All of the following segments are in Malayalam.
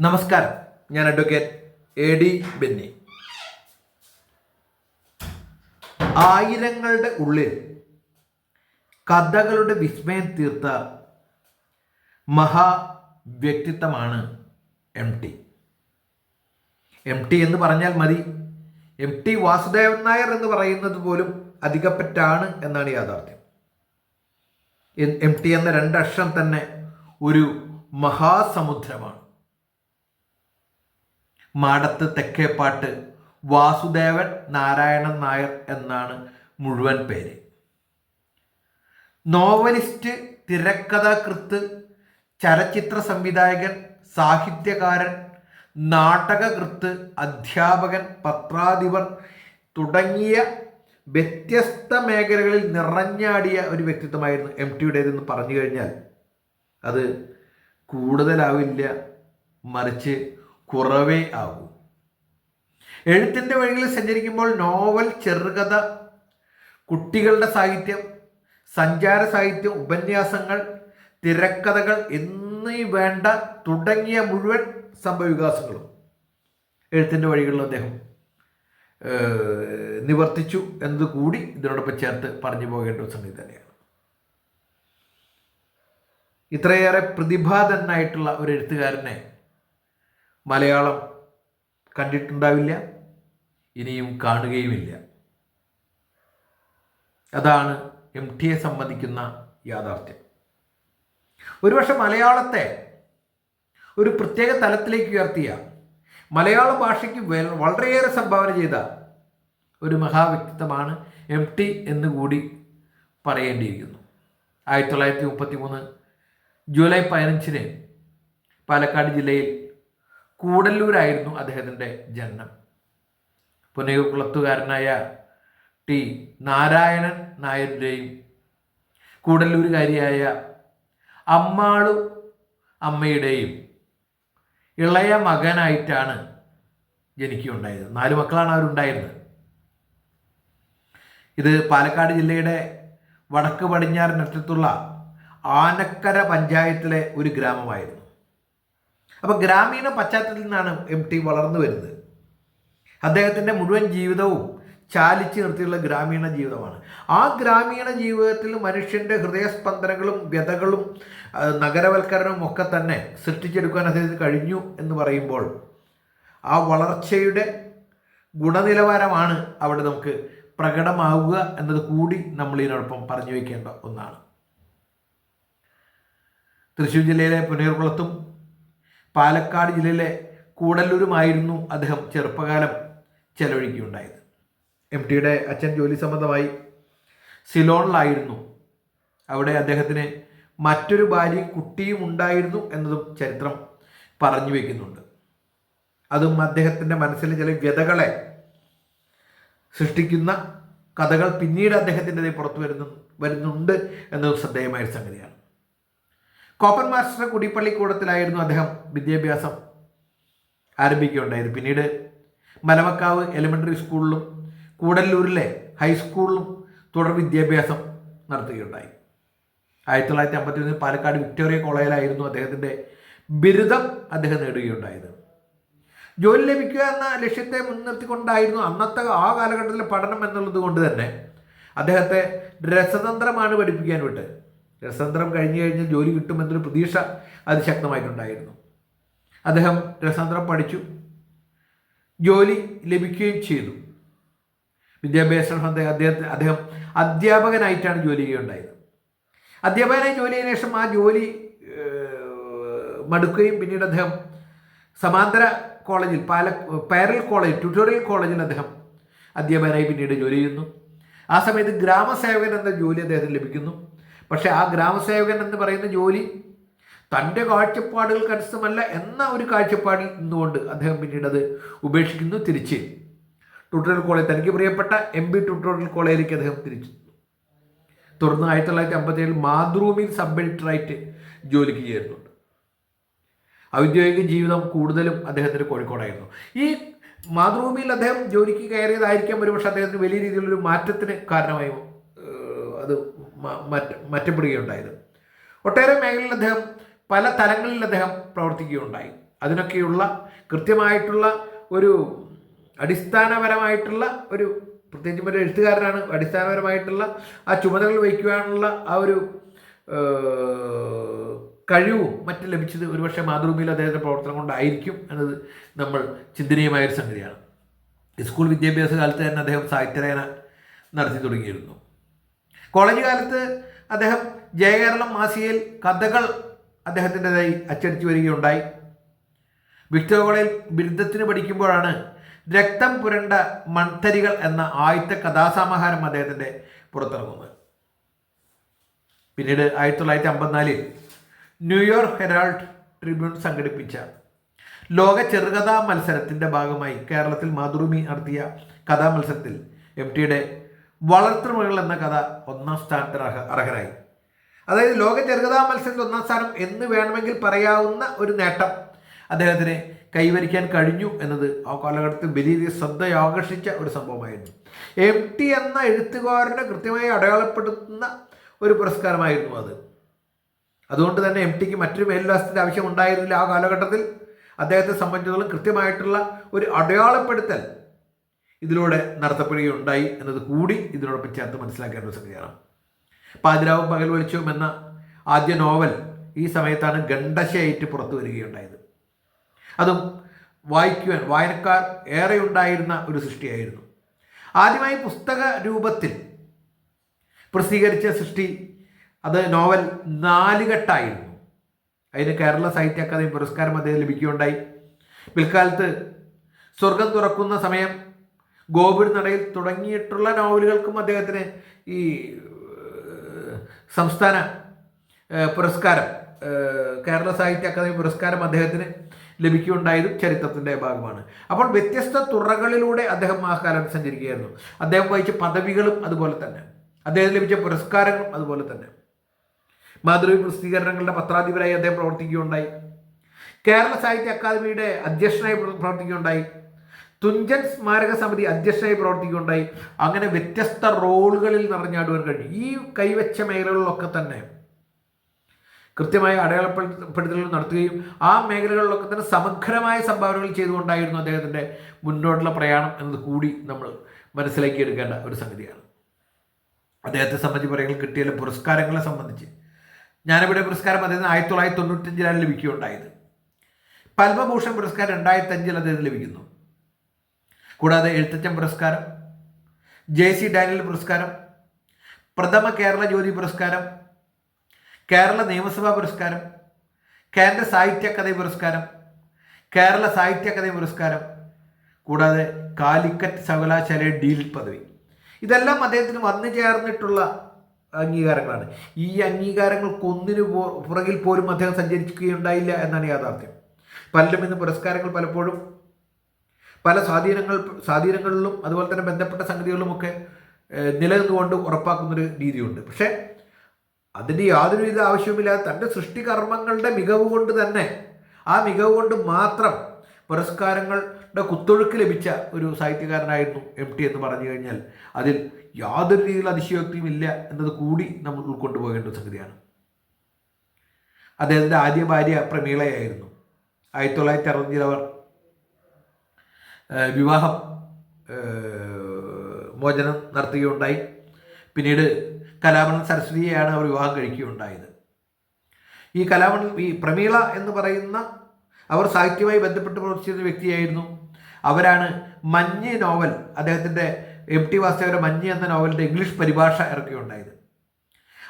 നമസ്കാരം. ഞാൻ അഡ്വക്കേറ്റ് എ ഡി ബെന്നി. ആയിരങ്ങളുടെ ഉള്ളിൽ കഥകളുടെ വിസ്മയം തീർത്ത മഹാ വ്യക്തിത്വമാണ് എം ടി എം ടി എന്ന് പറഞ്ഞാൽ മതി. എം ടി വാസുദേവൻ നായർ എന്ന് പറയുന്നത് പോലും അധികപ്പറ്റാണ് എന്നാണ് യാഥാർത്ഥ്യം. എം- ടി എന്ന രണ്ടക്ഷരം തന്നെ ഒരു മഹാസമുദ്രമാണ്. മാടത്ത് തെക്കേപ്പാട്ട് വാസുദേവൻ നാരായണൻ നായർ എന്നാണ് മുഴുവൻ പേര്. നോവലിസ്റ്റ് തിരക്കഥാകൃത്ത് ചലച്ചിത്ര സംവിധായകൻ സാഹിത്യകാരൻ നാടകകൃത്ത് അധ്യാപകൻ പത്രാധിപർ തുടങ്ങിയ വ്യത്യസ്ത മേഖലകളിൽ നിറഞ്ഞാടിയ ഒരു വ്യക്തിത്വമായിരുന്നു എം ടിയുടേതെന്ന് പറഞ്ഞു കഴിഞ്ഞാൽ. അത് കൂടുതലാവില്ല മറിച്ച് കുറവേ ആകൂ. എഴുത്തിന്റെ വഴിയിൽ സഞ്ചരിക്കുമ്പോൾ നോവൽ ചെറുകഥ കുട്ടികളുടെ സാഹിത്യം സഞ്ചാര സാഹിത്യം ഉപന്യാസങ്ങൾ തിരക്കഥകൾ എന്നീ വേണ്ട തുടങ്ങിയ മുഴുവൻ സംഭവവികാസങ്ങളും എഴുത്തിന്റെ വഴികളിൽ അദ്ദേഹം നിവർത്തിച്ചു എന്നത് കൂടി ഇതിനോടൊപ്പം ചേർത്ത് പറഞ്ഞു പോകേണ്ട ഒരു സംഗതി തന്നെയാണ്. ഇത്രയേറെ പ്രതിഭാതനായിട്ടുള്ള ഒരു എഴുത്തുകാരനെ മലയാളം കണ്ടിട്ടുണ്ടാവില്ല ഇനിയും കാണുകയുമില്ല. അതാണ് എം ടിയെ സംബന്ധിക്കുന്ന യാഥാർത്ഥ്യം. ഒരുപക്ഷെ മലയാളത്തെ ഒരു പ്രത്യേക തലത്തിലേക്ക് ഉയർത്തിയ മലയാള ഭാഷയ്ക്ക് വളരെയേറെ സംഭാവന ചെയ്ത ഒരു മഹാവ്യക്തിത്വമാണ് എം ടി എന്നുകൂടി പറയേണ്ടിയിരിക്കുന്നു. ആയിരത്തി തൊള്ളായിരത്തി മുപ്പത്തി മൂന്ന് ജൂലൈ പതിനഞ്ചിന് പാലക്കാട് ജില്ലയിൽ കൂടല്ലൂരായിരുന്നു അദ്ദേഹത്തിന്റെ ജനനം. പുനയകുളത്തുകാരനായ ടി നാരായണൻ നായരുടെയും കൂടല്ലൂരുകാരിയായ അമ്മാളു അമ്മയുടെയും ഇളയ മകനായിട്ടാണ് ജനിക്കുകയുണ്ടായത്. നാല് മക്കളാണ് അവരുണ്ടായിരുന്നത്. ഇത് പാലക്കാട് ജില്ലയുടെ വടക്ക് പടിഞ്ഞാറിനറ്റത്തുള്ള ആനക്കര പഞ്ചായത്തിലെ ഒരു ഗ്രാമമായിരുന്നു. അപ്പോൾ ഗ്രാമീണ പശ്ചാത്തലത്തിൽ നിന്നാണ് എം ടി വളർന്നു വരുന്നത്. അദ്ദേഹത്തിന്റെ മുഴുവൻ ജീവിതവും ചാലിച്ച് നിർത്തിയുള്ള ഗ്രാമീണ ജീവിതമാണ്. ആ ഗ്രാമീണ ജീവിതത്തിൽ മനുഷ്യന്റെ ഹൃദയസ്പന്ദനങ്ങളും വ്യതകളും നഗരവൽക്കരണവും ഒക്കെ തന്നെ സൃഷ്ടിച്ചെടുക്കാൻ അദ്ദേഹത്തിന് കഴിഞ്ഞു എന്ന് പറയുമ്പോൾ ആ വളർച്ചയുടെ ഗുണനിലവാരമാണ് അവിടെ നമുക്ക് പ്രകടമാവുക എന്നത് കൂടി നമ്മൾ ഇതിനോടൊപ്പം പറഞ്ഞു വയ്ക്കേണ്ട ഒന്നാണ്. തൃശ്ശൂർ ജില്ലയിലെ പുനീർകുളത്തും പാലക്കാട് ജില്ലയിലെ കൂടല്ലൂരുമായിരുന്നു അദ്ദേഹം ചെറുപ്പകാലം ചെലവഴിക്കുകയുണ്ടായത്. എം ടിയുടെ അച്ഛൻ ജോലി സംബന്ധമായി സിലോണിലായിരുന്നു. അവിടെ അദ്ദേഹത്തിന് മറ്റൊരു ഭാര്യയും കുട്ടിയും ഉണ്ടായിരുന്നു എന്നതും ചരിത്രം പറഞ്ഞു വയ്ക്കുന്നുണ്ട് അതും അദ്ദേഹത്തിന്റെ മനസ്സിലെ ചില വ്യതകളെ സൃഷ്ടിക്കുന്ന കഥകൾ പിന്നീട് അദ്ദേഹത്തിന്റെ പുറത്തു വരുന്നു വരുന്നുണ്ട് എന്നതും ശ്രദ്ധേയമായ സംഗതിയാണ്. കോപ്പൻ മാസ്റ്റർ കുടിപ്പള്ളിക്കൂടത്തിലായിരുന്നു അദ്ദേഹം വിദ്യാഭ്യാസം ആരംഭിക്കുകയുണ്ടായത്. പിന്നീട് മലമക്കാവ് എലിമെന്ററി സ്കൂളിലും കൂടല്ലൂരിലെ ഹൈസ്കൂളിലും തുടർ വിദ്യാഭ്യാസം നടത്തുകയുണ്ടായി. ആയിരത്തി തൊള്ളായിരത്തി അമ്പത്തി ഒന്നിൽ പാലക്കാട് വിക്ടോറിയ കോളേജിലായിരുന്നു അദ്ദേഹത്തിന്റെ ബിരുദം അദ്ദേഹം നേടുകയുണ്ടായത്. ജോലി ലഭിക്കുക എന്ന ലക്ഷ്യത്തെ മുൻനിർത്തിക്കൊണ്ടായിരുന്നു അന്നത്തെ ആ കാലഘട്ടത്തിലെ പഠനം എന്നുള്ളത് കൊണ്ട് തന്നെ അദ്ദേഹത്തെ രസതന്ത്രമാണ് പഠിപ്പിക്കാൻ വിട്ട് രസതന്ത്രം കഴിഞ്ഞു കഴിഞ്ഞാൽ ജോലി കിട്ടുമെന്നൊരു പ്രതീക്ഷ അതിശക്തമായിട്ടുണ്ടായിരുന്നു അദ്ദേഹം രസതന്ത്രം പഠിച്ചു. ജോലി ലഭിക്കുകയും ചെയ്തു. വിദ്യാഭ്യാസം അദ്ദേഹത്തെ അദ്ദേഹം അധ്യാപകനായിട്ടാണ് ജോലി ചെയ്യുകയുണ്ടായത്. അധ്യാപകനായി ജോലി ചെയ്തതിനു ശേഷം ആ ജോലി മടുക്കുകയും പിന്നീട് അദ്ദേഹം സമാന്തര കോളേജിൽ പാല പാരൽ കോളേജ് ട്യൂട്ടോറിയൽ കോളേജിൽ അദ്ദേഹം അധ്യാപകനായി പിന്നീട് ജോലി ചെയ്യുന്നു. ആ സമയത്ത് ഗ്രാമസേവകൻ എന്ന ജോലി അദ്ദേഹത്തിന് ലഭിക്കുന്നു. പക്ഷേ ആ ഗ്രാമസേവകൻ എന്ന് പറയുന്ന ജോലി തന്റെ കാഴ്ചപ്പാടുകൾക്ക് അനുസൃതമല്ല എന്ന ഒരു കാഴ്ചപ്പാടിൽ നിന്നുകൊണ്ട് അദ്ദേഹം പിന്നീട് അത് ഉപേക്ഷിക്കുന്നു തിരിച്ച് ട്യൂട്ടോറിയൽ കോളേജ് തനിക്ക് പ്രിയപ്പെട്ട എം ബി ട്യൂട്ടോറിയൽ കോളേജിലേക്ക് അദ്ദേഹം തിരിച്ചു. തുടർന്ന് ആയിരത്തി തൊള്ളായിരത്തി അമ്പത്തി ഏഴിൽ മാതൃഭൂമിയിൽ സബ് എഡിറ്ററായിട്ട് ജോലിക്ക് ചേരുന്നുണ്ട് ഔദ്യോഗിക ജീവിതം കൂടുതലും അദ്ദേഹത്തിന് കോഴിക്കോടായിരുന്നു. ഈ മാതൃഭൂമിയിൽ അദ്ദേഹം ജോലിക്ക് കയറിയതായിരിക്കാം ഒരുപക്ഷെ അദ്ദേഹത്തിന് വലിയ രീതിയിലൊരു മാറ്റത്തിന് കാരണമായി അത് മറ്റ മാറ്റപ്പെടുകയുണ്ടായത് ഒട്ടേറെ മേഖലയിൽ അദ്ദേഹം പല തലങ്ങളിൽ അദ്ദേഹം പ്രവർത്തിക്കുകയുണ്ടായി. അതിനൊക്കെയുള്ള കൃത്യമായിട്ടുള്ള ഒരു അടിസ്ഥാനപരമായിട്ടുള്ള ഒരു പ്രത്യേകിച്ചും ഒരു എഴുത്തുകാരനാണ്. അടിസ്ഥാനപരമായിട്ടുള്ള ആ ചുമതലകൾ വഹിക്കുവാനുള്ള ആ ഒരു കഴിവും മറ്റും ലഭിച്ചത് ഒരുപക്ഷെ മാതൃഭൂമിയിൽ അദ്ദേഹത്തിന്റെ പ്രവർത്തനം കൊണ്ടായിരിക്കും എന്നത് നമ്മൾ ചിന്തനീയമായ ഒരു സംഗതിയാണ് സ്കൂൾ വിദ്യാഭ്യാസ കാലത്ത് തന്നെ അദ്ദേഹം സാഹിത്യരേന നടത്തി തുടങ്ങിയിരുന്നു. കോളേജ് കാലത്ത് അദ്ദേഹം ജയകേരളം മാസികയിൽ കഥകൾ അദ്ദേഹത്തിന്റെതായി അച്ചടിച്ചു വരികയുണ്ടായി. വിക്ടർ കോളേജിൽ ബിരുദത്തിന് പഠിക്കുമ്പോഴാണ് രക്തം പുരണ്ട മൺതരികൾ എന്ന ആദ്യത്തെ കഥാസമാഹാരം അദ്ദേഹത്തിന്റെ പുറത്തിറങ്ങുന്നത്. പിന്നീട് ആയിരത്തി തൊള്ളായിരത്തി അമ്പത്തിനാലിൽ ന്യൂയോർക്ക് ഹെറാൾഡ് ട്രിബ്യൂൺ സംഘടിപ്പിച്ച ലോക ചെറുകഥാ മത്സരത്തിന്റെ ഭാഗമായി കേരളത്തിൽ മാതൃഭൂമി നടത്തിയ കഥാ മത്സരത്തിൽ എം ടിയുടെ വളർത്തുമകൾ എന്ന കഥ ഒന്നാം സ്ഥാനത്തിന് അർഹ അർഹരായി. അതായത് ലോക ചെറുകഥാ മത്സരത്തിൽ ഒന്നാം സ്ഥാനം എന്ന് വേണമെങ്കിൽ പറയാവുന്ന ഒരു നേട്ടം അദ്ദേഹത്തിന് കൈവരിക്കാൻ കഴിഞ്ഞു എന്നത് ആ കാലഘട്ടത്തിൽ വലിയ ശ്രദ്ധ ആകർഷിച്ച ഒരു സംഭവമായിരുന്നു. എം ടി എന്ന എഴുത്തുകാരനെ കൃത്യമായി അടയാളപ്പെടുത്തുന്ന ഒരു പുരസ്കാരമായിരുന്നു അത്. അതുകൊണ്ട് തന്നെ എം ടിക്ക് മറ്റൊരു മേൽവിലാസത്തിന്റെ ആവശ്യം ഉണ്ടായിരുന്നില്ല ആ കാലഘട്ടത്തിൽ. അദ്ദേഹത്തെ സംബന്ധിച്ചിടത്തോളം കൃത്യമായിട്ടുള്ള ഒരു അടയാളപ്പെടുത്തൽ ഇതിലൂടെ നടത്തപ്പെടുകയുണ്ടായി എന്നത് കൂടി ഇതിനോടൊപ്പം ചേർത്ത് മനസ്സിലാക്കേണ്ട ഒരു സംഗതിയാണ്. പാതിരാവും പകൽ വെളിച്ചവും എന്ന ആദ്യ നോവൽ ഈ സമയത്താണ് ഗണ്ടശയായിട്ട് പുറത്തു വരികയുണ്ടായത്. അതും വായിക്കുവാൻ വായനക്കാർ ഏറെ ഉണ്ടായിരുന്ന ഒരു സൃഷ്ടിയായിരുന്നു. ആദ്യമായി പുസ്തക രൂപത്തിൽ പ്രസിദ്ധീകരിച്ച സൃഷ്ടി അത് നോവൽ നാലുകെട്ടായിരുന്നു. അതിന് കേരള സാഹിത്യ അക്കാദമി പുരസ്കാരം അദ്ദേഹം ലഭിക്കുകയുണ്ടായി. പിൽക്കാലത്ത് സ്വർഗം തുറക്കുന്ന സമയം ഗോപുര നടയിൽ തുടങ്ങിയിട്ടുള്ള നോവലുകൾക്കും അദ്ദേഹത്തിന് ഈ സംസ്ഥാന പുരസ്കാരം കേരള സാഹിത്യ അക്കാദമി പുരസ്കാരം അദ്ദേഹത്തിന് ലഭിക്കുകയുണ്ടായതും ചരിത്രത്തിന്റെ ഭാഗമാണ്. അപ്പോൾ വ്യത്യസ്ത തുറകളിലൂടെ അദ്ദേഹം ആ കാലത്ത് സഞ്ചരിക്കുകയായിരുന്നു. അദ്ദേഹം വഹിച്ച പദവികളും അതുപോലെ തന്നെ. അദ്ദേഹം ലഭിച്ച പുരസ്കാരങ്ങളും അതുപോലെ തന്നെ. മാതൃഭൂമി പ്രസിദ്ധീകരണങ്ങളുടെ പത്രാധിപരായി അദ്ദേഹം പ്രവർത്തിക്കുകയുണ്ടായി. കേരള സാഹിത്യ അക്കാദമിയുടെ അധ്യക്ഷനായി പ്ര- പ്രവർത്തിക്കുകയുണ്ടായി. തുഞ്ചൻ സ്മാരക സമിതി അധ്യക്ഷനായി പ്രവർത്തിക്കുകയുണ്ടായി. അങ്ങനെ വ്യത്യസ്ത റോളുകളിൽ നിറഞ്ഞാടുവാൻ കഴിഞ്ഞു. ഈ കൈവച്ച മേഖലകളിലൊക്കെ തന്നെ കൃത്യമായ അടയാളപ്പെടുത്തലുകൾ നടത്തുകയും ആ മേഖലകളിലൊക്കെ തന്നെ സമഗ്രമായ സംഭാവനകൾ ചെയ്തുകൊണ്ടായിരുന്നു അദ്ദേഹത്തിന്റെ മുന്നോട്ടുള്ള പ്രയാണം എന്നത് കൂടി നമ്മൾ മനസ്സിലാക്കി എടുക്കേണ്ട ഒരു സംഗതിയാണ്. അദ്ദേഹത്തെ സംബന്ധിച്ച് പറയുമ്പോൾ കിട്ടിയ പുരസ്കാരങ്ങളെ സംബന്ധിച്ച് ജ്ഞാനപീഠ പുരസ്കാരം അദ്ദേഹത്തിന് ആയിരത്തി തൊള്ളായിരത്തി തൊണ്ണൂറ്റഞ്ചിലാണ് ലഭിക്കുകയുണ്ടായത്. പത്മഭൂഷൺ പുരസ്കാരം രണ്ടായിരത്തി അഞ്ചിൽ അദ്ദേഹത്തിന് ലഭിക്കുന്നു. കൂടാതെ എഴുത്തച്ഛൻ പുരസ്കാരം ജെ സി ഡാനിയൽ പുരസ്കാരം പ്രഥമ കേരള ജ്യോതി പുരസ്കാരം കേരള നിയമസഭാ പുരസ്കാരം കേന്ദ്ര സാഹിത്യ അക്കാദമി പുരസ്കാരം കേരള സാഹിത്യ അക്കാദമി പുരസ്കാരം കൂടാതെ കാലിക്കറ്റ് സർവകലാശാല ഡീൽ പദവി. ഇതെല്ലാം അദ്ദേഹത്തിന് വന്നു ചേർന്നിട്ടുള്ള അംഗീകാരങ്ങളാണ്. ഈ അംഗീകാരങ്ങൾക്കൊന്നിനു പുറകിൽ പോലും അദ്ദേഹം സഞ്ചരിക്കുകയുണ്ടായില്ല എന്നാണ് യാഥാർത്ഥ്യം. പലരും ഇന്ന് പുരസ്കാരങ്ങൾ പലപ്പോഴും പല സ്വാധീനങ്ങൾ സ്വാധീനങ്ങളിലും അതുപോലെ തന്നെ ബന്ധപ്പെട്ട സംഗതികളിലുമൊക്കെ നിലനിന്നുകൊണ്ട് ഉറപ്പാക്കുന്നൊരു രീതിയുണ്ട്. പക്ഷേ അതിന്റെ യാതൊരുവിധ ആവശ്യവുമില്ലാതെ തന്റെ സൃഷ്ടികർമ്മങ്ങളുടെ മികവ് കൊണ്ട് തന്നെ ആ മികവ് കൊണ്ട് മാത്രം പുരസ്കാരങ്ങളുടെ കുത്തൊഴുക്ക് ലഭിച്ച ഒരു സാഹിത്യകാരനായിരുന്നു എം ടി എന്ന് പറഞ്ഞു കഴിഞ്ഞാൽ അതിൽ യാതൊരു രീതിയിൽ അതിശയോക്തിയും ഇല്ല എന്നത് കൂടി നമ്മൾ ഉൾക്കൊണ്ടുപോകേണ്ട പോകേണ്ട സംഗതിയാണ്. അദ്ദേഹത്തിന്റെ ആദ്യ ഭാര്യ പ്രമീളയായിരുന്നു. ആയിരത്തി തൊള്ളായിരത്തി അറുപതിൽ അവർ വിവാഹം മോചനം നടത്തുകയുണ്ടായി. പിന്നീട് കലാമണൻ സരസ്വതിയെയാണ് അവർ വിവാഹം കഴിക്കുകയുണ്ടായത്. ഈ കലാമണൻ ഈ പ്രമീള എന്ന് പറയുന്ന അവർ സാഹിത്യവുമായി ബന്ധപ്പെട്ട് പ്രവർത്തിച്ചിരുന്ന വ്യക്തിയായിരുന്നു. അവരാണ് മഞ്ഞ് നോവൽ അദ്ദേഹത്തിന്റെ എം ടി വാസുദേവരുടെ മഞ്ഞ് എന്ന നോവലിന്റെ ഇംഗ്ലീഷ് പരിഭാഷ ഇറക്കുകയുണ്ടായത്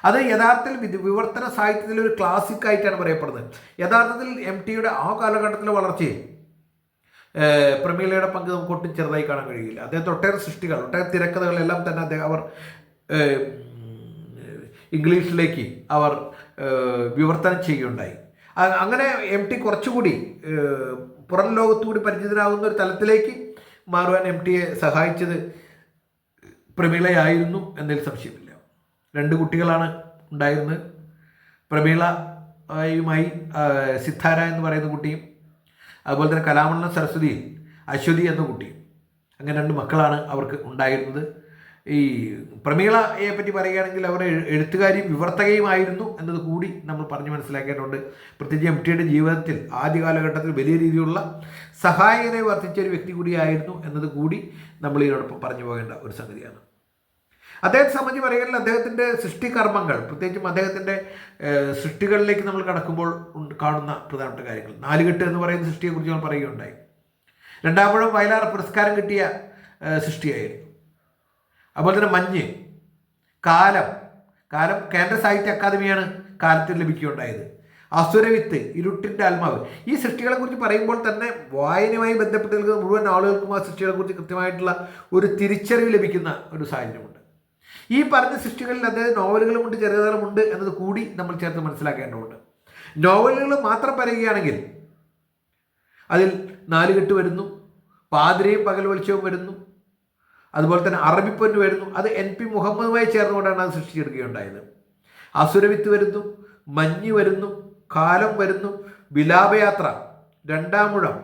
അത് യഥാർത്ഥത്തിൽ വിവർത്തന സാഹിത്യത്തിലെ ഒരു ക്ലാസിക് ആയിട്ടാണ് പറയപ്പെടുന്നത്. യഥാർത്ഥത്തിൽ എം ടിയുടെ ആ കാലഘട്ടത്തിലെ വളർച്ചയെ പ്രമീളയുടെ പങ്ക് നമുക്ക് ഒട്ടും ചെറുതായി കാണാൻ കഴിയില്ല. അദ്ദേഹത്തെ ഒട്ടേറെ സൃഷ്ടികൾ ഒട്ടേറെ തിരക്കഥകളെല്ലാം തന്നെ അദ്ദേഹം അവർ ഇംഗ്ലീഷിലേക്ക് അവർ വിവർത്തനം ചെയ്യുകയുണ്ടായി. അങ്ങനെ എം ടി കുറച്ചുകൂടി പുറം ലോകത്തുകൂടി പരിചിതരാകുന്ന ഒരു തലത്തിലേക്ക് മാറുവാൻ എം ടിയെ സഹായിച്ചത് പ്രമീളയായിരുന്നു എന്നതിൽ സംശയമില്ല. രണ്ട് കുട്ടികളാണ് ഉണ്ടായിരുന്നത്. പ്രമീളയുമായി സിദ്ധാര എന്ന് പറയുന്ന കുട്ടിയും അതുപോലെ തന്നെ കലാമണ്ഡലം സരസ്വതിയിൽ അശ്വതി എന്ന കുട്ടി. അങ്ങനെ രണ്ട് മക്കളാണ് അവർക്ക് ഉണ്ടായിരുന്നത്. ഈ പ്രമീളയെ പറ്റി പറയുകയാണെങ്കിൽ അവർ എഴു- എഴുത്തുകാരിയും വിവർത്തകയുമായിരുന്നു എന്നത് കൂടി നമ്മൾ പറഞ്ഞു മനസ്സിലാക്കേണ്ടതുണ്ട്. പ്രത്യേകിച്ച് എം ടിയുടെ ജീവിതത്തിൽ ആദ്യ കാലഘട്ടത്തിൽ വലിയ രീതിയിലുള്ള സഹായകരെ വർദ്ധിച്ച ഒരു വ്യക്തി കൂടിയായിരുന്നു എന്നത് കൂടി നമ്മൾ ഇതിനോടൊപ്പം പറഞ്ഞു പോകേണ്ട ഒരു സംഗതിയാണ്. അദ്ദേഹത്തെ സംബന്ധിച്ച് പറയുകയാണെങ്കിൽ അദ്ദേഹത്തിന്റെ സൃഷ്ടികർമ്മങ്ങൾ പ്രത്യേകിച്ചും അദ്ദേഹത്തിന്റെ സൃഷ്ടികളിലേക്ക് നമ്മൾ കടക്കുമ്പോൾ കാണുന്ന പ്രധാനപ്പെട്ട കാര്യങ്ങൾ. നാലുകെട്ട് എന്ന് പറയുന്ന സൃഷ്ടിയെക്കുറിച്ച് നമ്മൾ പറയുകയുണ്ടായി. രണ്ടാമതും വയലാർ പുരസ്കാരം കിട്ടിയ സൃഷ്ടിയായിരുന്നു. അതുപോലെ തന്നെ മഞ്ഞ് കാലം. കാലം കേന്ദ്ര സാഹിത്യ അക്കാദമിയാണ് കാലത്തിൽ ലഭിക്കുകയുണ്ടായത്. അസുരവിത്ത് ഇരുട്ടിന്റെ ആത്മാവ്. ഈ സൃഷ്ടികളെ കുറിച്ച് പറയുമ്പോൾ തന്നെ വായനയുമായി ബന്ധപ്പെട്ട് നിൽക്കുന്ന മുഴുവൻ ആളുകൾക്കും ആ സൃഷ്ടികളെ കുറിച്ച് കൃത്യമായിട്ടുള്ള ഒരു തിരിച്ചറിവ് ലഭിക്കുന്ന ഒരു സാഹചര്യമുണ്ട്. ഈ പറഞ്ഞ സൃഷ്ടികളിൽ അദ്ദേഹം നോവലുകളുമുണ്ട് ചെറുകഥകളുമുണ്ട് എന്നത് കൂടി നമ്മൾ ചേർത്ത് മനസ്സിലാക്കേണ്ടതുണ്ട്. നോവലുകൾ മാത്രം പറയുകയാണെങ്കിൽ അതിൽ നാലുകെട്ട് വരുന്നു പാതിരയും പകൽ വെളിച്ചവും വരുന്നു അതുപോലെ തന്നെ അറബിപ്പൊന്ന് വരുന്നു. അത് എൻ പി മുഹമ്മദുമായി ചേർന്നുകൊണ്ടാണ് അത് സൃഷ്ടിച്ചെടുക്കുകയുണ്ടായത്. അസുരവിത്ത് വരുന്നു മഞ്ഞ് വരുന്നു കാലം വരുന്നു വിലാപയാത്ര രണ്ടാമുഴം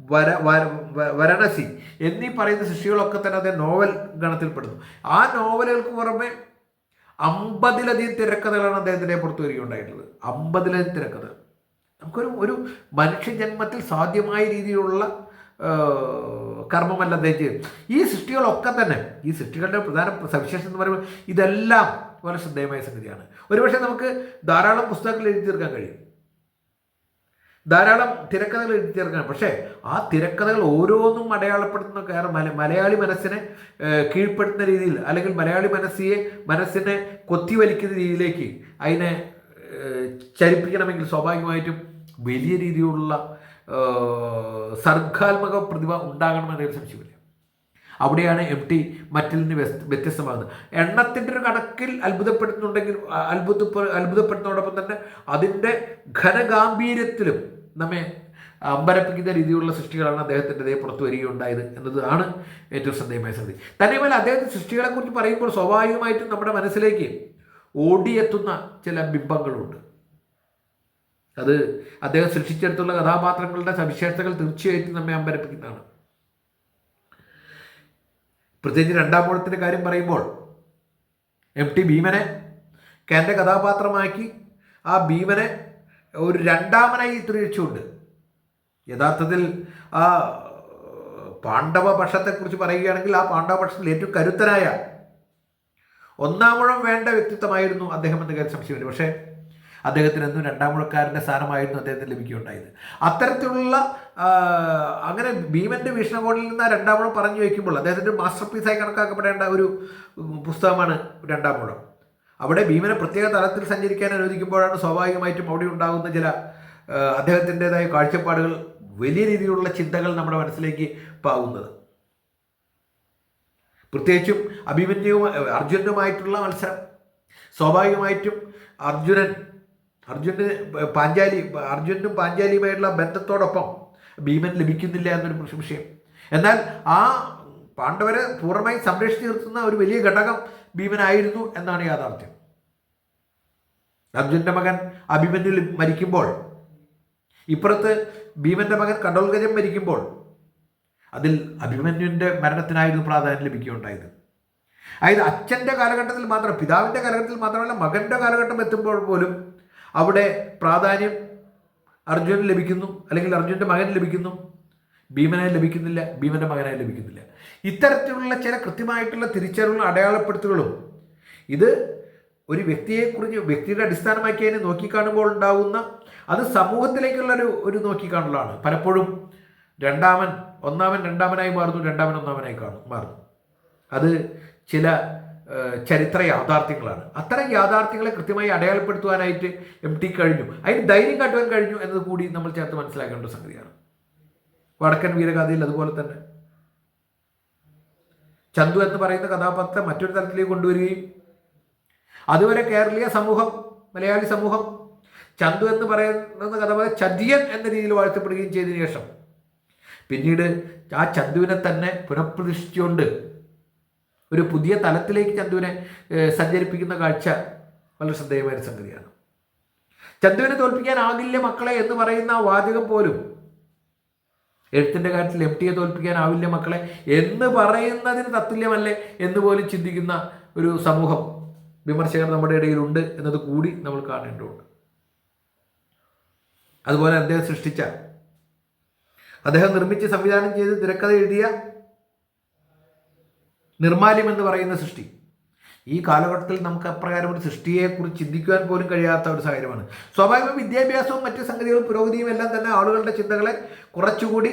വര വര- വരണസി എന്നീ പറയുന്ന സൃഷ്ടികളൊക്കെ തന്നെ അതേ നോവൽ ഗണത്തിൽപ്പെടുന്നു. ആ നോവലുകൾക്ക് പുറമെ അമ്പതിലധികം തിരക്കഥകളാണ് അദ്ദേഹത്തിന്റെ പുറത്തു വരികയുണ്ടായിട്ടുള്ളത്. അമ്പതിലധികം തിരക്കഥ നമുക്കൊരു ഒരു മനുഷ്യജന്മത്തിൽ സാധ്യമായ രീതിയിലുള്ള കർമ്മമല്ല അദ്ദേഹം ഈ സൃഷ്ടികളൊക്കെ തന്നെ ഈ സൃഷ്ടികളുടെ പ്രധാന സവിശേഷം എന്ന് പറയുമ്പോൾ ഇതെല്ലാം വളരെ ശ്രദ്ധേയമായ സംഗതിയാണ്. ഒരുപക്ഷെ നമുക്ക് ധാരാളം പുസ്തകങ്ങൾ എഴുതി തീർക്കാൻ കഴിയും. ധാരാളം തിരക്കഥകൾ എഴുതി തീർക്കാൻ പക്ഷേ ആ തിരക്കഥകൾ ഓരോന്നും അടയാളപ്പെടുത്തുന്ന കാരണം മല മലയാളി മനസ്സിനെ കീഴ്പ്പെടുത്തുന്ന രീതിയിൽ അല്ലെങ്കിൽ മലയാളി മനസ്സിയെ മനസ്സിനെ കൊത്തിവലിക്കുന്ന രീതിയിലേക്ക് അതിനെ ചലിപ്പിക്കണമെങ്കിൽ സ്വാഭാവികമായിട്ടും വലിയ രീതിയിലുള്ള സർഗാത്മക പ്രതിഭ ഉണ്ടാകണമെന്നതിൽ സംശയമില്ല അവിടെയാണ് എം ടി മറ്റിൽ നിന്ന് വ്യത്യസ്തമാകുന്നത്. എണ്ണത്തിന്റെ ഒരു കണക്കിൽ അത്ഭുതപ്പെടുന്നുണ്ടെങ്കിൽ അത്ഭുത അത്ഭുതപ്പെടുന്നതോടൊപ്പം തന്നെ അതിന്റെ ഘനഗാംഭീര്യത്തിലും നമ്മെ അമ്പരപ്പിക്കുന്ന രീതിയിലുള്ള സൃഷ്ടികളാണ് അദ്ദേഹത്തിന്റെ പുറത്തു വരികയുണ്ടായത് എന്നതാണ് ഏറ്റവും ശ്രദ്ധേയമായ സംഗതി. തന്നെയുമല്ല അദ്ദേഹത്തിന്റെ സൃഷ്ടികളെക്കുറിച്ച് പറയുമ്പോൾ സ്വാഭാവികമായിട്ടും നമ്മുടെ മനസ്സിലേക്ക് ഓടിയെത്തുന്ന ചില ബിംബങ്ങളുണ്ട്. അത് അദ്ദേഹം സൃഷ്ടിച്ചെടുത്തുള്ള കഥാപാത്രങ്ങളുടെ സവിശേഷതകൾ തീർച്ചയായിട്ടും നമ്മെ അമ്പരപ്പിക്കുന്നതാണ്. പ്രത്യേകിച്ച് രണ്ടാം മൂഴത്തിന്റെ കാര്യം പറയുമ്പോൾ എം ടി ഭീമനെ കേന്ദ്ര കഥാപാത്രമാക്കി ആ ഭീമനെ ഒരു രണ്ടാമനായി ചിത്രീകരിച്ചുകൊണ്ട് യഥാർത്ഥത്തിൽ ആ പാണ്ഡവ പക്ഷത്തെക്കുറിച്ച് പറയുകയാണെങ്കിൽ ആ പാണ്ഡവ പക്ഷത്തിൽ ഏറ്റവും കരുത്തനായ ഒന്നാമുഴം വേണ്ട വ്യക്തിത്വമായിരുന്നു അദ്ദേഹം എന്ന് കാര്യം സംശയമില്ല. പക്ഷേ അദ്ദേഹത്തിന് എന്നും രണ്ടാമൂഴക്കാരന്റെ സ്ഥാനമായിരുന്നു അദ്ദേഹത്തിന് ലഭിക്കുകയുണ്ടായത്. അത്തരത്തിലുള്ള അങ്ങനെ ഭീമന്റെ വീക്ഷണകോണിൽ നിന്ന് ആ രണ്ടാം പറഞ്ഞു വയ്ക്കുമ്പോൾ അദ്ദേഹത്തിന്റെ മാസ്റ്റർ പീസായി കണക്കാക്കപ്പെടേണ്ട ഒരു പുസ്തകമാണ് രണ്ടാം മുഴം. അവിടെ ഭീമനെ പ്രത്യേക തലത്തിൽ സഞ്ചരിക്കാൻ അനുവദിക്കുമ്പോഴാണ് സ്വാഭാവികമായിട്ടും അവിടെ ഉണ്ടാകുന്ന ചില അദ്ദേഹത്തിന്റെതായ കാഴ്ചപ്പാടുകൾ വലിയ രീതിയിലുള്ള ചിന്തകൾ നമ്മുടെ മനസ്സിലേക്ക് പാകുന്നത്. പ്രത്യേകിച്ചും അഭിമന്യുവും അർജുനുമായിട്ടുള്ള മത്സരം. സ്വാഭാവികമായിട്ടും അർജുനൻ അർജുന് പാഞ്ചാലി അർജുനും പാഞ്ചാലിയുമായിട്ടുള്ള ബന്ധത്തോടൊപ്പം ഭീമൻ ലഭിക്കുന്നില്ല എന്നൊരു വിഷയം. എന്നാൽ ആ പാണ്ഡവരെ പൂർണമായി സംരക്ഷിച്ചു നിർത്തുന്ന ഒരു വലിയ ഘടകം ഭീമനായിരുന്നു എന്നാണ് യാഥാർത്ഥ്യം. അർജുന്റെ മകൻ അഭിമന്യു മരിക്കുമ്പോൾ ഇപ്പുറത്ത് ഭീമന്റെ മകൻ കടോൽഗജം മരിക്കുമ്പോൾ അതിൽ അഭിമന്യുവിന്റെ മരണത്തിനായിരുന്നു പ്രാധാന്യം ലഭിക്കുകയുണ്ടായത്. അതായത് അച്ഛന്റെ കാലഘട്ടത്തിൽ മാത്രം പിതാവിന്റെ കാലഘട്ടത്തിൽ മാത്രമല്ല മകന്റെ കാലഘട്ടം എത്തുമ്പോൾ പോലും അവിടെ പ്രാധാന്യം അർജുനന് ലഭിക്കുന്നു അല്ലെങ്കിൽ അർജുന്റെ മകൻ ലഭിക്കുന്നു. ഭീമനായി ലഭിക്കുന്നില്ല ഭീമന്റെ മകനായി ലഭിക്കുന്നില്ല. ഇത്തരത്തിലുള്ള ചില കൃത്യമായിട്ടുള്ള തിരിച്ചറിവുകളും അടയാളപ്പെടുത്തലുകളും ഇത് ഒരു വ്യക്തിയെക്കുറിച്ച് വ്യക്തിയുടെ അടിസ്ഥാനമാക്കി അതിനെ നോക്കിക്കാണുമ്പോൾ ഉണ്ടാകുന്ന അത് സമൂഹത്തിലേക്കുള്ള ഒരു ഒരു നോക്കിക്കാണലാണ്. പലപ്പോഴും രണ്ടാമൻ ഒന്നാമൻ രണ്ടാമനായി മാറുന്നു രണ്ടാമൻ ഒന്നാമനായി കാണും മാറുന്നു. അത് ചില ചരിത്ര യാഥാർത്ഥ്യങ്ങളാണ്. അത്തരം യാഥാർത്ഥ്യങ്ങളെ കൃത്യമായി അടയാളപ്പെടുത്തുവാനായിട്ട് എം ടി കഴിഞ്ഞു. അതിന് ധൈര്യം കാട്ടുവാൻ കഴിഞ്ഞു എന്നത് കൂടി നമ്മൾ ചേർത്ത് മനസ്സിലാക്കേണ്ട സംഗതിയാണ്. വടക്കൻ വീരഗാഥയിൽ അതുപോലെ തന്നെ. ചന്തു എന്ന് പറയുന്ന കഥാപാത്രത്തെ മറ്റൊരു തലത്തിലേക്ക് കൊണ്ടുവരികയും അതുവരെ കേരളീയ സമൂഹം മലയാളി സമൂഹം ചന്തു എന്ന് പറയുന്ന കഥാപാത്രം ചതിയൻ എന്ന രീതിയിൽ വാഴ്ത്തപ്പെടുകയും ചെയ്തതിനു ശേഷം പിന്നീട് ആ ചന്തുവിനെ തന്നെ പുനഃപ്രതിഷ്ഠിച്ചുകൊണ്ട് ഒരു പുതിയ തലത്തിലേക്ക് ചന്തുവിനെ സഞ്ചരിപ്പിക്കുന്ന കാഴ്ച വളരെ ശ്രദ്ധേയമായ സംഗതിയാണ്. ചന്തുവിനെ തോൽപ്പിക്കാനാകില്ല മക്കളെ എന്ന് പറയുന്ന വാചകം പോലും എഴുത്തിന്റെ കാര്യത്തിൽ എം ടിയെ തോൽപ്പിക്കാനാവില്ല മക്കളെ എന്ന് പറയുന്നതിന് തത്തുല്യമല്ലേ എന്ന് പോലും ചിന്തിക്കുന്ന ഒരു സമൂഹം വിമർശകർ നമ്മുടെ ഇടയിലുണ്ട് എന്നത് കൂടി നമ്മൾ കാണേണ്ടതുണ്ട്. അതുപോലെ അദ്ദേഹം സൃഷ്ടിച്ച അദ്ദേഹം നിർമ്മിച്ച് സംവിധാനം ചെയ്ത് തിരക്കഥ എഴുതിയ നിർമാല്യം എന്ന് പറയുന്ന സൃഷ്ടി. ഈ കാലഘട്ടത്തിൽ നമുക്ക് അപ്രകാരം ഒരു സൃഷ്ടിയെക്കുറിച്ച് ചിന്തിക്കുവാൻ പോലും കഴിയാത്ത ഒരു സാഹചര്യമാണ്. സ്വാഭാവിക വിദ്യാഭ്യാസവും മറ്റ് സംഗതികളും പുരോഗതിയും എല്ലാം തന്നെ ആളുകളുടെ ചിന്തകളെ കുറച്ചുകൂടി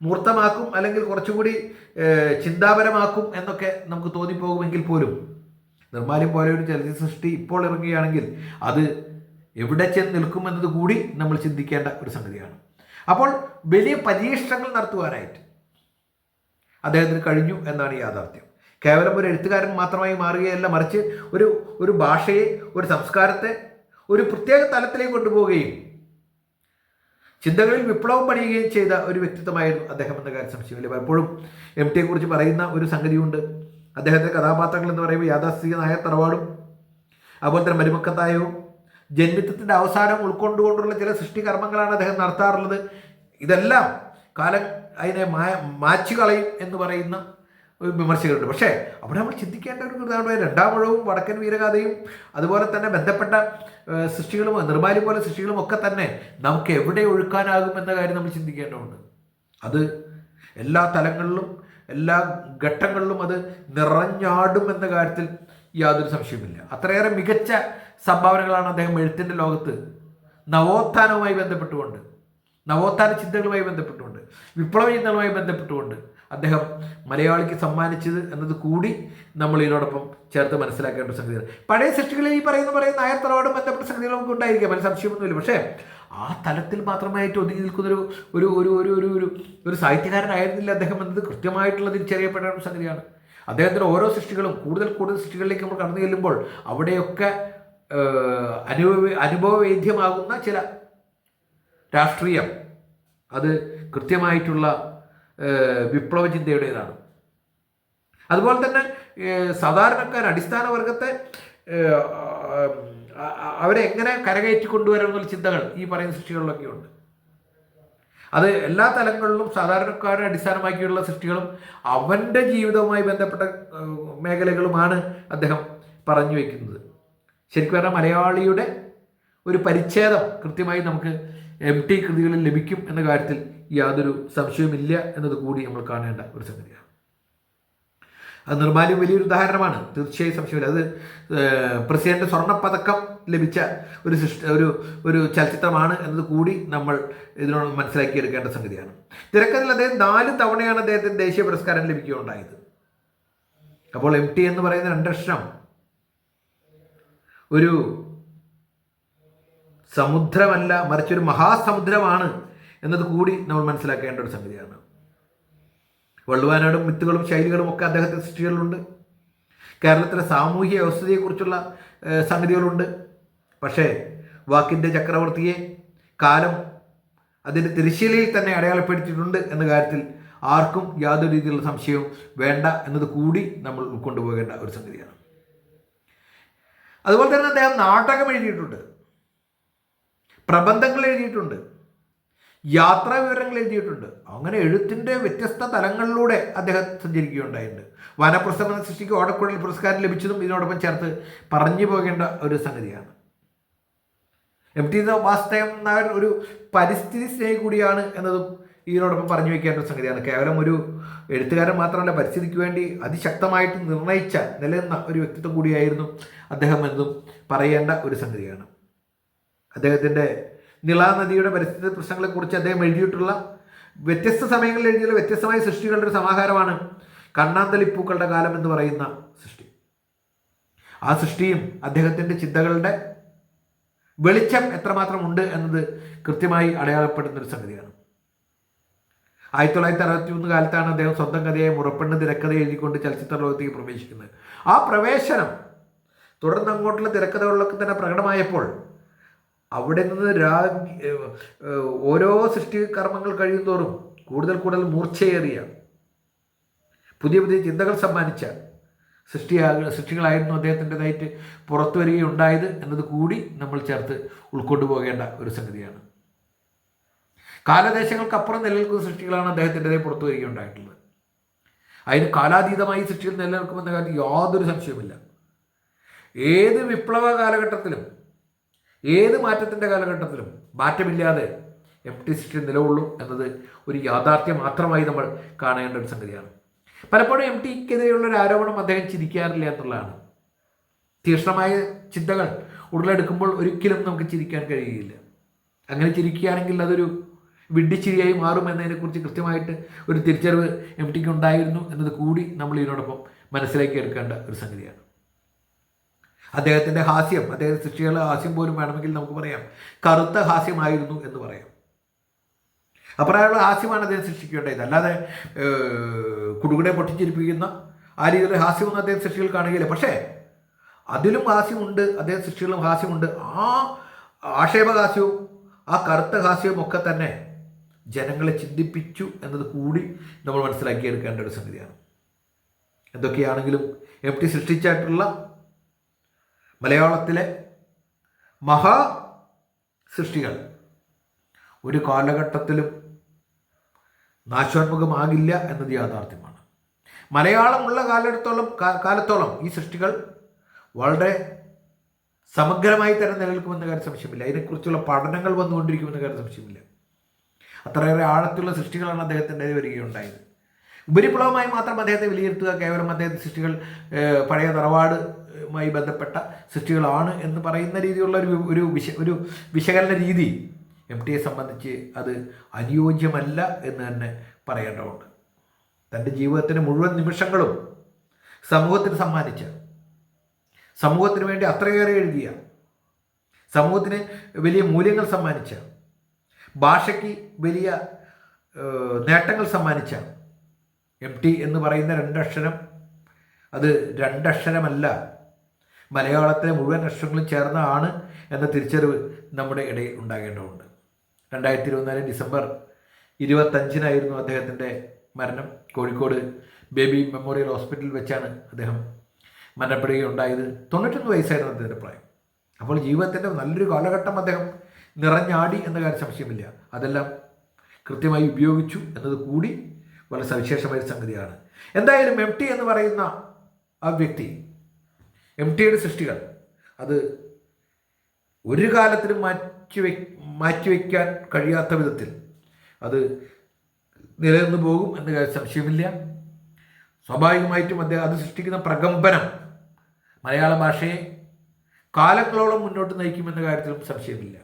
മൂർത്തമാക്കും അല്ലെങ്കിൽ കുറച്ചുകൂടി ചിന്താപരമാക്കും എന്നൊക്കെ നമുക്ക് തോന്നിപ്പോകുമെങ്കിൽ പോലും നിർമ്മാല്യം പോലെ ഒരു ചലച്ചിത്ര സൃഷ്ടി ഇപ്പോൾ ഇറങ്ങുകയാണെങ്കിൽ അത് എവിടെ ചെന്ന് നിൽക്കുമെന്നത് കൂടി നമ്മൾ ചിന്തിക്കേണ്ട ഒരു സംഗതിയാണ്. അപ്പോൾ വലിയ പരീക്ഷണങ്ങൾ നടത്തുവാനായിട്ട് അദ്ദേഹത്തിന് കഴിഞ്ഞു എന്നാണ് യാഥാർത്ഥ്യം. കേവലം ഒരു എഴുത്തുകാരൻ മാത്രമായി മാറുകയല്ല മറിച്ച് ഒരു ഒരു ഭാഷയെ ഒരു സംസ്കാരത്തെ ഒരു പ്രത്യേക തലത്തിലേക്ക് കൊണ്ടുപോവുകയും ചിന്തകളിൽ വിപ്ലവം പണിയുകയും ചെയ്ത ഒരു വ്യക്തിത്വമായിരുന്നു അദ്ദേഹം എന്ന കാര്യം സംശയമില്ല പലപ്പോഴും എം ടിയെ കുറിച്ച് പറയുന്ന ഒരു സംഗതിയുണ്ട്. അദ്ദേഹത്തിന്റെ കഥാപാത്രങ്ങൾ എന്ന് പറയുമ്പോൾ യാഥാസ്ഥിക നായർ തറവാടും അതുപോലെ തന്നെ മരുമക്കത്തായവും ജന്മിത്വത്തിന്റെ അവസാനം ഉൾക്കൊണ്ടുകൊണ്ടുള്ള ചില സൃഷ്ടികർമ്മങ്ങളാണ് അദ്ദേഹം നടത്താറുള്ളത്. ഇതെല്ലാം കാലം അതിനെ മാ മാച്ചു കളയും എന്ന് പറയുന്ന വിമർശകരുണ്ട്. പക്ഷേ അവിടെ നമ്മൾ ചിന്തിക്കേണ്ട ഒരു ഇതാണ് രണ്ടാം വടക്കൻ വീരഗാഥയും അതുപോലെ തന്നെ ബന്ധപ്പെട്ട സൃഷ്ടികളും നിർമാലി പോലെ സൃഷ്ടികളും ഒക്കെ തന്നെ നമുക്ക് എവിടെ ഒഴുക്കാനാകും എന്ന കാര്യം നമ്മൾ ചിന്തിക്കേണ്ടതുണ്ട്. അത് എല്ലാ തലങ്ങളിലും എല്ലാ ഘട്ടങ്ങളിലും അത് നിറഞ്ഞാടും എന്ന കാര്യത്തിൽ യാതൊരു സംശയവുമില്ല. അത്രയേറെ മികച്ച സംഭാവനകളാണ് അദ്ദേഹം എഴുത്തിന്റെ ലോകത്ത് നവോത്ഥാനവുമായി ബന്ധപ്പെട്ടുകൊണ്ട് നവോത്ഥാന ചിന്തകളുമായി ബന്ധപ്പെട്ടുകൊണ്ട് വിപ്ലവ ചിന്തകളുമായി ബന്ധപ്പെട്ടുകൊണ്ട് അദ്ദേഹം മലയാളിക്ക് സമ്മാനിച്ചത് എന്നത് കൂടി നമ്മൾ ഇതിനോടൊപ്പം ചേർത്ത് മനസ്സിലാക്കേണ്ട സംഗതിയാണ്. പഴയ സൃഷ്ടികളിൽ ഈ പറയുന്ന പറയുന്ന നായർ തറവാടും ബന്ധപ്പെട്ട സംഗതികൾ നമുക്ക് ഉണ്ടായിരിക്കാം. അതിന് സംശയമൊന്നുമില്ല. പക്ഷേ ആ തലത്തിൽ മാത്രമായിട്ട് ഒതുങ്ങി നിൽക്കുന്നൊരു ഒരു ഒരു ഒരു ഒരു ഒരു ഒരു സാഹിത്യകാരനായിരുന്നില്ല അദ്ദേഹം എന്നത് കൃത്യമായിട്ടുള്ള തിരിച്ചറിയപ്പെടേണ്ട ഒരു സംഗതിയാണ്. അദ്ദേഹത്തിന്റെ ഓരോ സൃഷ്ടികളും കൂടുതൽ കൂടുതൽ സൃഷ്ടികളിലേക്ക് നമ്മൾ കടന്നു ചെല്ലുമ്പോൾ അവിടെയൊക്കെ അനുഭവ അനുഭവവേദ്യമാകുന്ന ചില രാഷ്ട്രീയം അത് കൃത്യമായിട്ടുള്ള വിപ്ലവ ചിന്തയുടേതാണ് അതുപോലെ തന്നെ സാധാരണക്കാർ അടിസ്ഥാന വർഗത്തെ അവരെ എങ്ങനെ കരകയറ്റി കൊണ്ടുവരാമെന്നുള്ള ചിന്തകൾ ഈ പറയുന്ന സൃഷ്ടികളിലൊക്കെ ഉണ്ട്. അത് എല്ലാ തലങ്ങളിലും സാധാരണക്കാരെ അടിസ്ഥാനമാക്കിയുള്ള സൃഷ്ടികളും അവന്റെ ജീവിതവുമായി ബന്ധപ്പെട്ട മേഖലകളുമാണ് അദ്ദേഹം പറഞ്ഞു വയ്ക്കുന്നത് ശരിക്കും പറഞ്ഞാൽ മലയാളിയുടെ ഒരു പരിച്ഛേദം കൃത്യമായി നമുക്ക് എം ടി കൃതികളിൽ ലഭിക്കും എന്ന കാര്യത്തിൽ യാതൊരു സംശയവുമില്ല എന്നത് കൂടി നമ്മൾ കാണേണ്ട ഒരു സംഗതിയാണ്. അത് നിർമാല്യം വലിയൊരു ഉദാഹരണമാണ്. തീർച്ചയായും സംശയമില്ല. അത് പ്രസിഡന്റ് സ്വർണപ്പതക്കം ലഭിച്ച ഒരു സൃഷ്ടി ഒരു ഒരു ചലച്ചിത്രമാണ് എന്നത് കൂടി നമ്മൾ ഇതിനോട് മനസ്സിലാക്കിയെടുക്കേണ്ട സംഗതിയാണ്. തിരക്കഥയിൽ അദ്ദേഹം നാല് തവണയാണ് അദ്ദേഹത്തിന് ദേശീയ പുരസ്കാരം ലഭിക്കുകയുണ്ടായത്. അപ്പോൾ എം ടി എന്ന് പറയുന്ന രണ്ടക്ഷരം ഒരു സമുദ്രമല്ല മറിച്ചൊരു മഹാസമുദ്രമാണ് എന്നത് കൂടി നമ്മൾ മനസ്സിലാക്കേണ്ട ഒരു സംഗതിയാണ്. വള്ളുവാനാടും മിത്തുകളും ശൈലികളും ഒക്കെ അദ്ദേഹത്തിന്റെ സൃഷ്ടികളിലുണ്ട് കേരളത്തിലെ സാമൂഹ്യ വ്യവസ്ഥയെക്കുറിച്ചുള്ള സംഗതികളുണ്ട്. പക്ഷേ വാക്കിന്റെ ചക്രവർത്തിയെ കാലം അതിന്റെ തിരശ്ശീലയിൽ തന്നെ അടയാളപ്പെടുത്തിയിട്ടുണ്ട് എന്ന കാര്യത്തിൽ ആർക്കും യാതൊരു രീതിയിലുള്ള സംശയവും വേണ്ട എന്നത് കൂടി നമ്മൾ ഉൾക്കൊണ്ടുപോകേണ്ട ഒരു സംഗതിയാണ്. അതുപോലെ തന്നെ അദ്ദേഹം നാടകം എഴുതിയിട്ടുണ്ട്. പ്രബന്ധങ്ങൾ എഴുതിയിട്ടുണ്ട്. യാത്രാ വിവരങ്ങൾ എഴുതിയിട്ടുണ്ട്. അങ്ങനെ എഴുത്തിന്റെ വ്യത്യസ്ത തലങ്ങളിലൂടെ അദ്ദേഹം സഞ്ചരിക്കുകയുണ്ടായിട്ടുണ്ട്. വനപ്രസംഗ സൃഷ്ടിക്ക് ഓടക്കുഴൽ പുരസ്കാരം ലഭിച്ചതും ഇതിനോടൊപ്പം ചേർത്ത് പറഞ്ഞു പോകേണ്ട ഒരു സംഗതിയാണ്. എം ടി വാസ്തവൻ നായർ ഒരു പരിസ്ഥിതി സ്നേഹി കൂടിയാണ് എന്നതും ഇതിനോടൊപ്പം പറഞ്ഞു വയ്ക്കേണ്ട ഒരു സംഗതിയാണ്. കേവലം ഒരു എഴുത്തുകാരൻ മാത്രമല്ല പരിസ്ഥിതിക്ക് വേണ്ടി അതിശക്തമായിട്ട് നിർണയിച്ച നിലനിന്ന ഒരു വ്യക്തിത്വം കൂടിയായിരുന്നു അദ്ദേഹം എന്നതും പറയേണ്ട ഒരു സംഗതിയാണ്. അദ്ദേഹത്തിന്റെ നിള നദിയുടെ പരിസ്ഥിതി പ്രശ്നങ്ങളെക്കുറിച്ച് അദ്ദേഹം എഴുതിയിട്ടുള്ള വ്യത്യസ്ത സമയങ്ങളിൽ എഴുതിയുള്ള വ്യത്യസ്തമായ സൃഷ്ടികളുടെ ഒരു സമാഹാരമാണ് കണ്ണാന്തലിപ്പൂക്കളുടെ കാലം എന്ന് പറയുന്ന സൃഷ്ടി. ആ സൃഷ്ടിയും അദ്ദേഹത്തിന്റെ ചിന്തകളുടെ വെളിച്ചം എത്രമാത്രം ഉണ്ട് എന്നത് കൃത്യമായി അടയാളപ്പെടുന്ന ഒരു സംഗതിയാണ്. ആയിരത്തി തൊള്ളായിരത്തി അറുപത്തി മൂന്ന് കാലത്താണ് അദ്ദേഹം സ്വന്തം കഥയായ മുറപ്പെണ്ണ് തിരക്കഥ എഴുതിക്കൊണ്ട് ചലച്ചിത്ര ലോകത്തേക്ക് പ്രവേശിക്കുന്നത്. ആ പ്രവേശനം തുടർന്ന് അങ്ങോട്ടുള്ള തിരക്കഥകളിലൊക്കെ തന്നെ പ്രകടമായപ്പോൾ അവിടെ നിന്ന് രാ ഓരോ സൃഷ്ടി കർമ്മങ്ങൾ കഴിയും തോറും കൂടുതൽ കൂടുതൽ മൂർച്ചയേറിയ പുതിയ പുതിയ ചിന്തകൾ സമ്മാനിച്ച സൃഷ്ടിയാ സൃഷ്ടികളായിരുന്നു അദ്ദേഹത്തിന്റെതായിട്ട് പുറത്തു വരികയുണ്ടായത് എന്നത് കൂടി നമ്മൾ ചേർത്ത് ഉൾക്കൊണ്ടു പോകേണ്ട ഒരു സംഗതിയാണ്. കാലദേശങ്ങൾക്കപ്പുറം നിലനിൽക്കുന്ന സൃഷ്ടികളാണ് അദ്ദേഹത്തിന്റെതായി പുറത്തു വരികയുണ്ടായിട്ടുള്ളത്. അതിന് കാലാതീതമായി സൃഷ്ടികൾ നിലനിൽക്കുമെന്ന കാര്യം യാതൊരു സംശയവുമില്ല. ഏത് വിപ്ലവ കാലഘട്ടത്തിലും ഏത് മാറ്റത്തിന്റെ കാലഘട്ടത്തിലും മാറ്റമില്ലാതെ എം ടി സൃഷ്ടി നിലകൊള്ളും എന്നത് ഒരു യാഥാർത്ഥ്യം മാത്രമായി നമ്മൾ കാണേണ്ട ഒരു സംഗതിയാണ്. പലപ്പോഴും എം ടിക്കെതിരെയുള്ള ഒരു ആരോപണം അദ്ദേഹം ചിരിക്കാറില്ല എന്നുള്ളതാണ്. തീക്ഷ്ണമായ ചിന്തകൾ ഉടലെടുക്കുമ്പോൾ ഒരിക്കലും നമുക്ക് ചിരിക്കാൻ കഴിയുകയില്ല. അങ്ങനെ ചിരിക്കുകയാണെങ്കിൽ അതൊരു വിഡ്ഢിച്ചിരിയായി മാറും എന്നതിനെക്കുറിച്ച് കൃത്യമായിട്ട് ഒരു തിരിച്ചറിവ് എം ടിക്ക് ഉണ്ടായിരുന്നു എന്നത് കൂടി നമ്മൾ ഇതിനോടൊപ്പം മനസ്സിലാക്കി എടുക്കേണ്ട ഒരു സംഗതിയാണ്. അദ്ദേഹത്തിന്റെ ഹാസ്യം അദ്ദേഹം സൃഷ്ടികളുടെ ഹാസ്യം പോലും വേണമെങ്കിൽ നമുക്ക് പറയാം. കറുത്ത ഹാസ്യമായിരുന്നു എന്ന് പറയാം. അപ്രകാരമുള്ള ഹാസ്യമാണ് അദ്ദേഹം സൃഷ്ടിക്കേണ്ടത്. അല്ലാതെ കുടുകുടെ പൊട്ടിച്ചിരിപ്പിക്കുന്ന ആ രീതിയിലുള്ള ഹാസ്യമൊന്നും അദ്ദേഹം സൃഷ്ടികൾ കാണുകയില്ല. പക്ഷേ അതിലും ഹാസ്യമുണ്ട് അദ്ദേഹം സൃഷ്ടികളും ഹാസ്യമുണ്ട്. ആ ആക്ഷേപഹാസ്യവും ആ കറുത്ത ഹാസ്യവും ഒക്കെ തന്നെ ജനങ്ങളെ ചിന്തിപ്പിച്ചു എന്നത് കൂടി നമ്മൾ മനസ്സിലാക്കിയെടുക്കേണ്ട ഒരു സംഗതിയാണ്. എന്തൊക്കെയാണെങ്കിലും എം ടി സൃഷ്ടിച്ചായിട്ടുള്ള മലയാളത്തിലെ മഹാ സൃഷ്ടികൾ ഒരു കാലഘട്ടത്തിലും നാശോന്മുഖമാകില്ല എന്നത് യാഥാർത്ഥ്യമാണ്. മലയാളമുള്ള കാലത്തോളം കാലത്തോളം ഈ സൃഷ്ടികൾ വളരെ സമഗ്രമായി തന്നെ നിലനിൽക്കുമെന്ന കാര്യം സംശയമില്ല. അതിനെക്കുറിച്ചുള്ള പഠനങ്ങൾ വന്നുകൊണ്ടിരിക്കുമെന്ന കാര്യം സംശയമില്ല. അത്രയേറെ ആഴത്തിലുള്ള സൃഷ്ടികളാണ് അദ്ദേഹത്തിന്റെ വരികയുണ്ടായത്. ഉപരിപ്ലവമായി മാത്രം അദ്ദേഹത്തെ വിലയിരുത്തുക കേവലം അദ്ദേഹത്തെ സൃഷ്ടികൾ പഴയ പഴയ തറവാടുമായി ബന്ധപ്പെട്ട സൃഷ്ടികളാണ് എന്ന് പറയുന്ന രീതിയിലുള്ള ഒരു ഒരു വിശ ഒരു വിശകലന രീതി എം ടിയെ സംബന്ധിച്ച് അത് അനുയോജ്യമല്ല എന്ന് തന്നെ പറയേണ്ടതുണ്ട്. തന്റെ ജീവിതത്തിന് മുഴുവൻ നിമിഷങ്ങളും സമൂഹത്തിന് സമ്മാനിച്ച സമൂഹത്തിന് വേണ്ടി അത്രയേറെ എഴുതിയ സമൂഹത്തിന് വലിയ മൂല്യങ്ങൾ സമ്മാനിച്ച ഭാഷയ്ക്ക് വലിയ നേട്ടങ്ങൾ സമ്മാനിച്ച എം ടി എന്ന് പറയുന്ന രണ്ടക്ഷരം അത് രണ്ടക്ഷരമല്ല മലയാളത്തിലെ മുഴുവൻ അക്ഷരങ്ങളും ചേർന്നതാണ് എന്ന തിരിച്ചറിവ് നമ്മുടെ ഇടയിൽ ഉണ്ടാകേണ്ടതുണ്ട്. രണ്ടായിരത്തി ഇരുപത്തിനാല് ഡിസംബർ ഇരുപത്തഞ്ചിനായിരുന്നു അദ്ദേഹത്തിന്റെ മരണം. കോഴിക്കോട് ബേബി മെമ്മോറിയൽ ഹോസ്പിറ്റലിൽ വെച്ചാണ് അദ്ദേഹം മരണപ്പെടുകയുണ്ടായത് തൊണ്ണൂറ്റൊന്ന് വയസ്സായിരുന്നു അദ്ദേഹത്തിന്റെ പ്രായം. അപ്പോൾ ജീവിതത്തിന്റെ നല്ലൊരു കാലഘട്ടം അദ്ദേഹം നിറഞ്ഞാടി എന്ന കാര്യം സംശയമില്ല. അതെല്ലാം കൃത്യമായി ഉപയോഗിച്ചു എന്നത് കൂടി വളരെ സവിശേഷമായ സംഗതിയാണ്. എന്തായാലും എം ടി എന്ന് പറയുന്ന ആ വ്യക്തി എം ടിയുടെ സൃഷ്ടികൾ. അത് ഒരു കാലത്തിലും മാറ്റിവെ മാറ്റിവെക്കാൻ കഴിയാത്ത വിധത്തിൽ അത് നിലനിന്ന് പോകും എന്ന സംശയമില്ല. സ്വാഭാവികമായിട്ടും അദ്ദേഹം അത് സൃഷ്ടിക്കുന്ന പ്രകമ്പനം മലയാള ഭാഷയെ കാലങ്ങളോളം മുന്നോട്ട് നയിക്കുമെന്ന കാര്യത്തിലും സംശയമില്ല.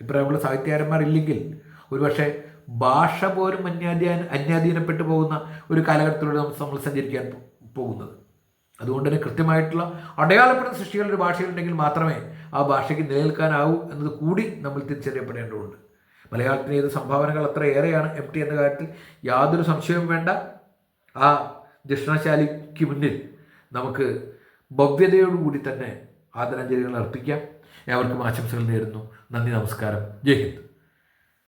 ഇപ്രായമുള്ള സാഹിത്യകാരന്മാർ ഇല്ലെങ്കിൽ ഒരുപക്ഷെ ഭാഷ പോലും അന്യാധീന അന്യാധീനപ്പെട്ടു പോകുന്ന ഒരു കാലഘട്ടത്തിലൂടെ നമ്മൾ സഞ്ചരിക്കാൻ പോകുന്നത്. അതുകൊണ്ട് തന്നെ കൃത്യമായിട്ടുള്ള അടയാളപ്പെടുന്ന സൃഷ്ടികളുടെ ഒരു ഭാഷയുണ്ടെങ്കിൽ മാത്രമേ ആ ഭാഷയ്ക്ക് നിലനിൽക്കാനാവൂ എന്നത് കൂടി നമ്മൾ തിരിച്ചറിയപ്പെടേണ്ടതുണ്ട്. മലയാളത്തിന് ചെയ്ത സംഭാവനകൾ അത്ര ഏറെയാണ് എം ടി എന്ന കാര്യത്തിൽ യാതൊരു സംശയവും വേണ്ട. ആ ദക്ഷിണശാലിക്ക് മുന്നിൽ നമുക്ക് ഭവ്യതയോടുകൂടി തന്നെ ആദരാഞ്ജലികൾ അർപ്പിക്കാം. ഏവർക്കും ആശംസകൾ നേരുന്നു. നന്ദി നമസ്കാരം. ജയ് ഹിന്ദ്.